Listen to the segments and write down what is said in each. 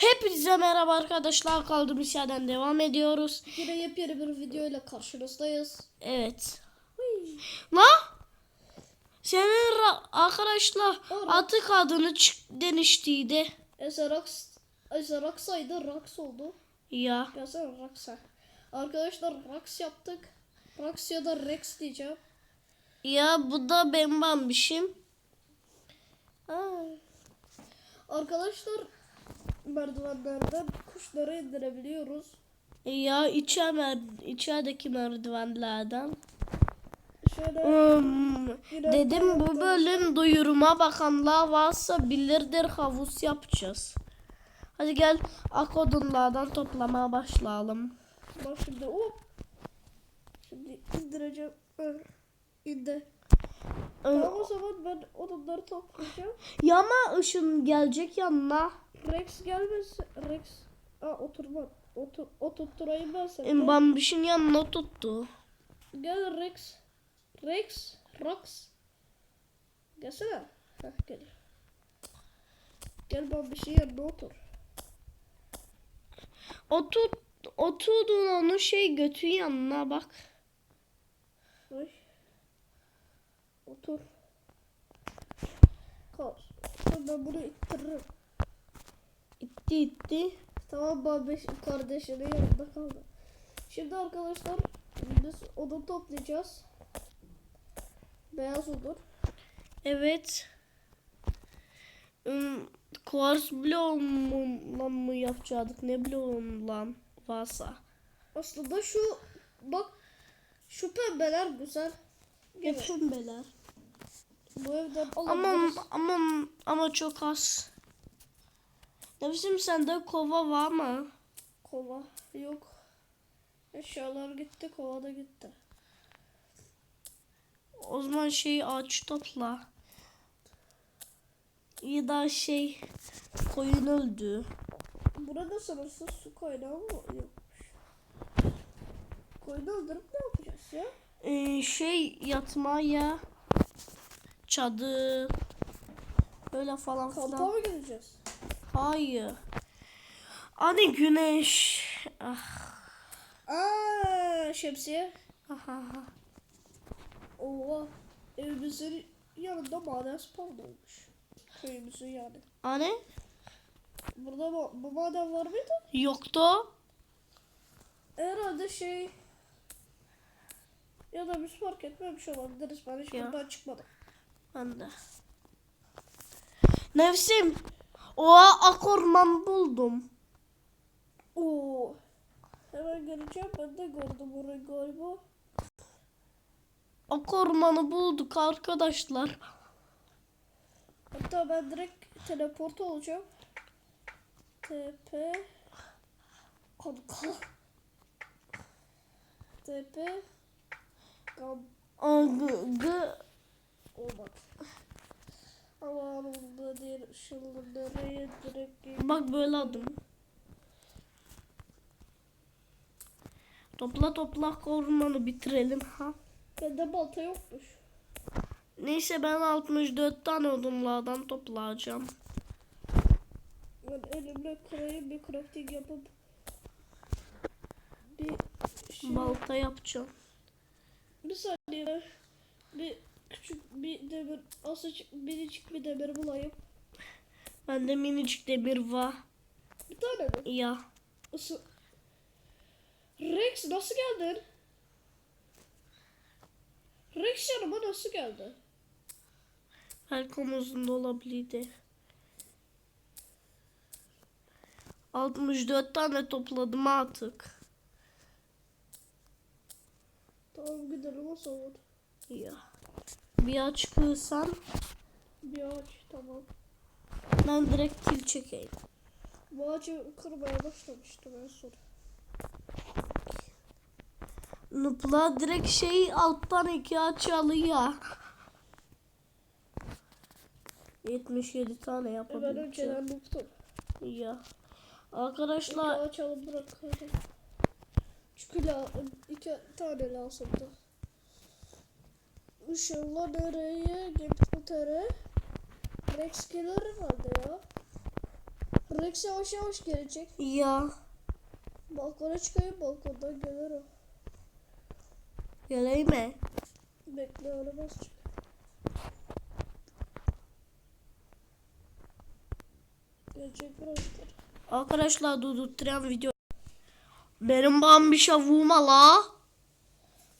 Hepinize merhaba arkadaşlar. Kaldığımız yerden devam ediyoruz. Yine yepyeni bir video ile karşınızdayız. Evet. La? Senin arkadaşlar Doğru. atık adını çık demiştiydi. Ese Rax, Ese Rax'aydı Rax oldu. Ya. Gelsene Rax'a. Arkadaşlar Rax yaptık. Rax ya da Rex diyeceğim. Ya bu da ben bambişim. Ha. Arkadaşlar merdivenlerden kuşları indirebiliyoruz. Ya içe mer- içerideki merdivenlerden. Şöyle Biraz dedim bu bölüm duyuruma bakanlar varsa bilirdir havuz yapacağız. Hadi gel akodunlardan toplamaya başlayalım. bak şimdi hop. Şimdi indireceğim. Hı. İndi. Tamam o zaman ben onları toplayacağım. Ya ama ışın gelecek yanına. Rex gelmesin. Rex. Aa oturma. Otur, oturtturayım ben seni. Em, Bambişin yanına tuttu. Gel Rex. Rex. Rox. Gelsene. Heh gel. Gel ben bir şey yanına otur. Otur, oturdun onu şey götür yanına bak. Ay. Otur. Kal. Dur, Ben bunu ittiririm. İtti itti. Tamam babiş kardeşinin yanında kaldı. Şimdi arkadaşlar biz onu toplayacağız. Beyaz olur. Evet. Hmm, Kuvars bloğunla mı yapacaktık? Ne bloğunla varsa. Aslında şu bak şu pembeler güzel. Ne pembeler. bu evden Ama ama ama çok az. Nefsim sende kova var mı? Kova yok. Eşyalar gitti, kova da gitti. O zaman şey ağaç topla. Ya da şey koyun öldü. Burada sınırsız su kaynağı mı yokmuş? Koyunu öldürüp ne yapacağız ya? Ee, şey yatmaya çadır böyle falan Kampa filan. mı gideceğiz? Hayır. Hani güneş. Ah. Aa şemsiye. ah, ah. Oha. Evimizin yanında maden spawn olmuş. Köyümüzün yani. Hani Burada ma- bu maden var mıydı? yoktu. Herhalde şey ya da biz fark etmemiş olabiliriz. Ben hiç Ya. buradan çıkmadım. Ben de. Nefsim. Oha akorman buldum. Oo. Hemen geleceğim. Ben de gördüm orayı galiba. Akormanı bulduk arkadaşlar. Hatta ben direkt teleport olacağım. TP Kanka. TP g, olmadı. Işınlı nereye direkt bak böyle adım. Topla topla akormanı bitirelim ha. Bende balta yokmuş. Neyse ben 64 tane odunlardan toplayacağım. Ben elimle kırayım bir crafting yapıp bir şey, Balta yapacağım. bir saniye bir küçük bir demir azıcık minicik bir demir bulayım. Bende minicik demir var. Bir tane mi? Ya. Isı. Rex nasıl geldin? Rex yanıma nasıl geldi? Belki omuzunda olabilirdi. 64 tane topladım artık. Tamam gidelim o zaman. Ya. Bir aç kırsan Bir ağaç tamam. Ben direkt kil çekeyim. Bu ağacı kırmaya başlamıştım en son. Nupla direkt şey alttan iki aç alıyor. 77 tane Ben yapabileceğim. önceden unuttum. Ya. İki Arkadaşlar ağaç alıp bırakalım. Çünkü la, iki tane lazımdı. Işınla nereye? Git bu tere. Rex gelir herhalde ya. Rex yavaş yavaş gelecek. Ya Balkona çıkayım balkondan gelir o. geleyim mi? Bekle aramaz çık. Gelecek birazdan. Arkadaşlar durdurtturan video. Benim bana bir la.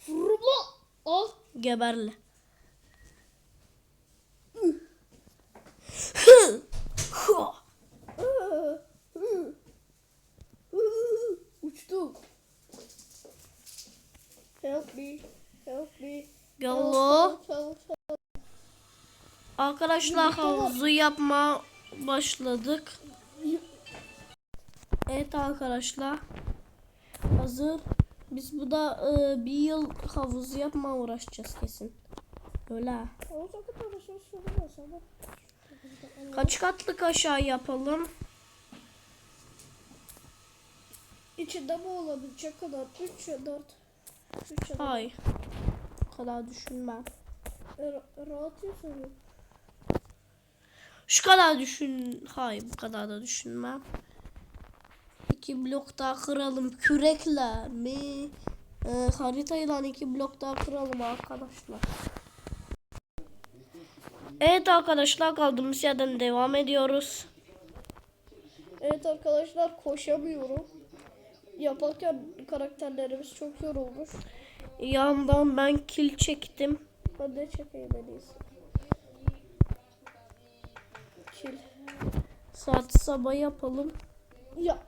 Vurma! Al. Geberle. Help. Arkadaşlar havuzu yapma başladık. Evet arkadaşlar. Hazır. Biz bu da e, bir yıl havuzu yapma uğraşacağız kesin. Öyle. Kaç katlık aşağı yapalım? İçinde mi olabilecek kadar? 3 ya 4. 3 ya 4. Hayır. O kadar düşünmem. rahat ya sanırım. Şu kadar düşün. Hayır bu kadar da düşünmem. İki blok daha kıralım. Kürekle mi? Ee, haritayla iki blok daha kıralım arkadaşlar. Evet arkadaşlar kaldığımız yerden devam ediyoruz. Evet arkadaşlar koşamıyorum. Yaparken karakterlerimiz çok yorulmuş. Yandan ben kil çektim. Ben de çekeyim en iyisi. Kill. Saat sabah yapalım. Ya.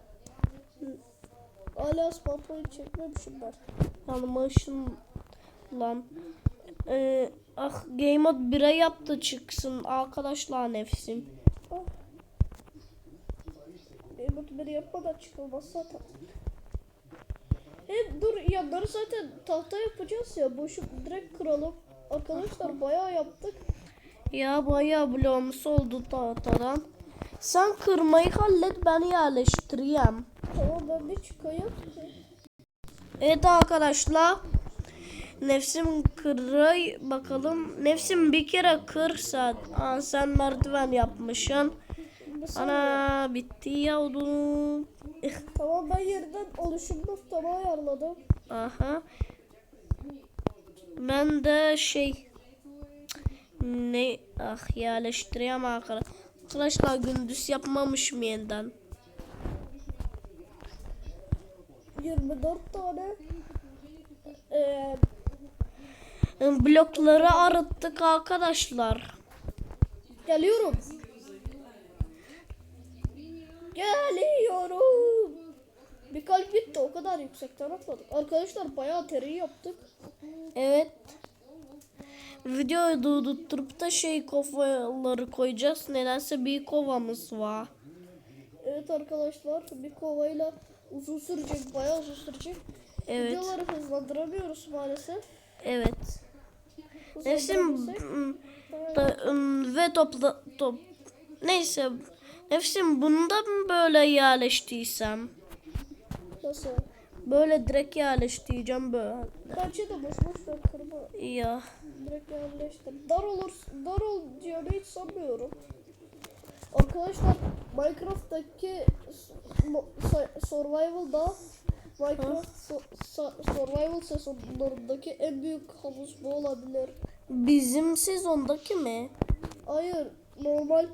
Hala spam point çekmemişim ben. Yanıma ışın lan. Ee, ah Game Mode 1'e yaptı çıksın arkadaşlar nefsim. Ah. Benim bunları yapmadan çıkılmaz zaten. Hem dur yanları zaten tahta yapacağız ya. Boşu direkt kıralım. Arkadaşlar bayağı yaptık. Ya bayağı bloğumuz oldu tahtadan. Sen kırmayı hallet ben yerleştireyim. Tamam ben bir çıkayım. Evet arkadaşlar. Nefsim kırı bakalım. Nefsim bir kere kırsa. Sen merdiven yapmışsın. Saniye. Ana bitti ya oğlum. Tamam ben yerden oluşum noktamı ayarladım. Aha. Ben de şey ne ah yerleştireyim arkadaşlar. Arkadaşlar gündüz yapmamışım yeniden. 24 tane eee Blokları arıttık arkadaşlar. geliyorum. Geliyorum. Bir kalp gitti o kadar yüksekten atladık. Arkadaşlar bayağı teri yaptık. Evet. Videoyu durdurtup da şey kovaları koyacağız. Nedense bir kovamız var. Evet arkadaşlar bir kovayla uzun sürecek bayağı uzun sürecek. Evet. Videoları hızlandıramıyoruz maalesef. Evet. Hızlandırırsak da, ve topla top. Neyse. Nefsim bunda mı böyle yerleştiysem? Nasıl? Böyle direkt yerleştireceğim böyle. Bence de boş boş ver kırma. Ya. Direkt yerleştir. Dar olur, dar olacağını hiç sanmıyorum. Arkadaşlar Minecraft'taki Survival'da Minecraft so- Survival sezonlarındaki en büyük havuz bu olabilir. Bizim sezondaki mi? Hayır, normal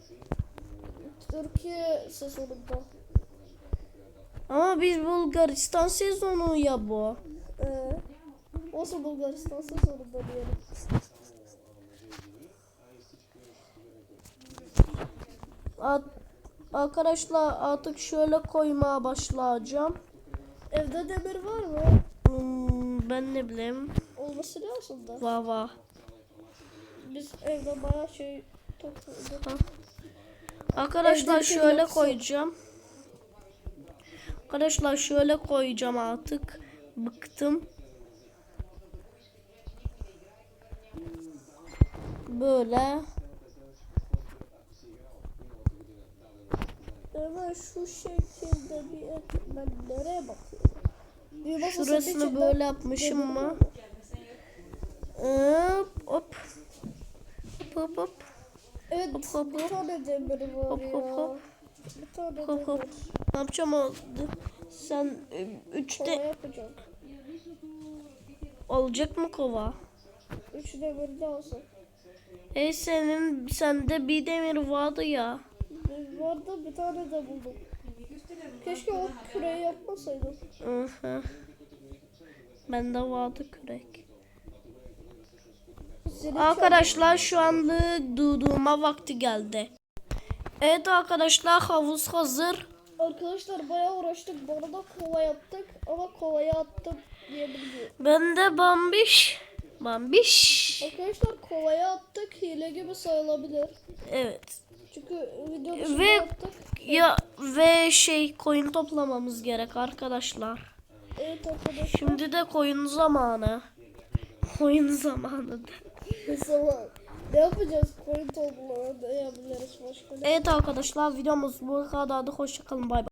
Türkiye sezonunda. Ama biz Bulgaristan sezonu ya bu. Ee, olsun Bulgaristan sezonunda diyelim. At- Arkadaşlar artık şöyle koymaya başlayacağım. Evde demir var mı? Hmm, ben ne bileyim. Olması lazım da. Va va. Biz evde bayağı şey topladık. Arkadaşlar şöyle koyacağım. Arkadaşlar şöyle koyacağım artık. Bıktım. Böyle. Hemen şu şekilde bir. Ben nereye bakıyorum? Bir Şurasını böyle yapmışım. Hop hop. Hop hop hop. Evet Hop, hop, bir hop. tane demir var Hop, ya. hop, hop. Bir tane Hop hop. demir. Ne yapacağım o? Sen e, Kova üçte yapacağım. olacak mı kova? Üç demir lazım. E senin sende bir demir vardı ya. Vardı bir tane de buldum. Keşke o küreği yapmasaydım. Hı hı. Bende vardı kürek. Arkadaşlar şu anlık durdurma vakti geldi. Evet arkadaşlar havuz hazır. Arkadaşlar bayağı uğraştık. Bu arada kova yaptık ama kovaya attım diyebiliyorum. Ben de bambiş. Bambiş. Arkadaşlar kovaya attık. Hile gibi sayılabilir. Evet. Çünkü video Ve- yaptık. Ya ve şey koyun toplamamız gerek arkadaşlar. Evet arkadaşlar. Şimdi de koyun zamanı. Koyun zamanı. Mesela ne yapacağız? Koyun topluluğu ne yapabiliriz başka? Evet arkadaşlar videomuz bu kadardı. Hoşçakalın bay bay.